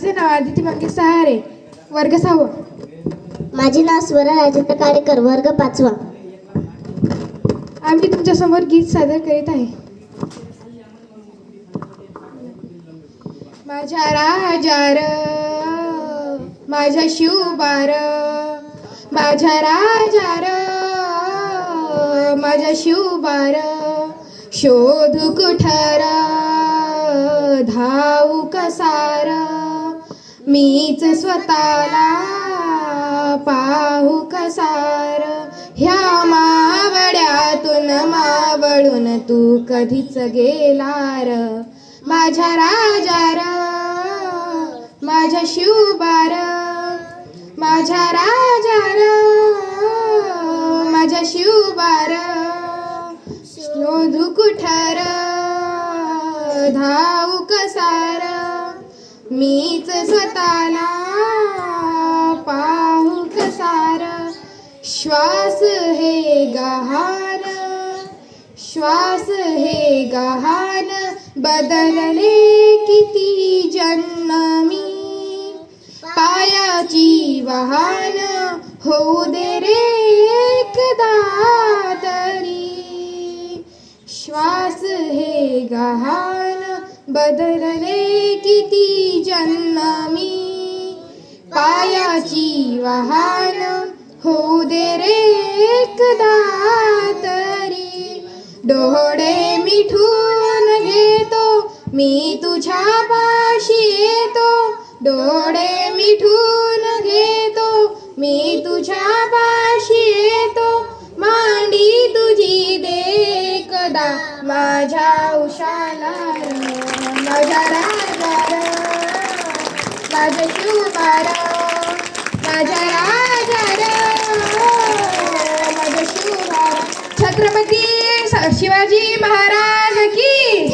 माझे नाव आदिती मंगेश सहारे वर्ग सहावा. माझे नाव स्वरा राजेंद्र काळेकर वर्ग पाचवा. आम्ही तुमच्यासमोर गीत सादर करीत आहे. माझ्या राजार माझ्या शिवबार माझ्या राजार माझ्या शिवबार शोध कुठार धाऊ कसार मीच स्वतःला पाहू कसार. ह्या मावड्यातून मावळून तू कधीच गेलार. माझ्या राजार माझ्या शिवबार माझ्या राजार माझ्या शिवबार. शोधू कुठार धाऊ कसार. मीच स्वतःला पाहू कसार श्वास हे गहान श्वास हे गहान बदलले किती जन्म मी. पायाची वाहन होऊ दे रे एकदा तरी. श्वास हे गहान बदलले किती जन्मी पायाची वाहन होऊ दे रे एकदा तरी. डोळे मिठून घेतो मी तुझ्या पाशी येतो. डोळे मिठून घेतो मी तुझ्या पाशी येतो. मांडी तुझी देखदा माझ्या उशाला. माझ्या राजार माझ्या शिवबार माझ्या राजार माझ्या शिवबार छत्रपती स- शिवाजी महाराज की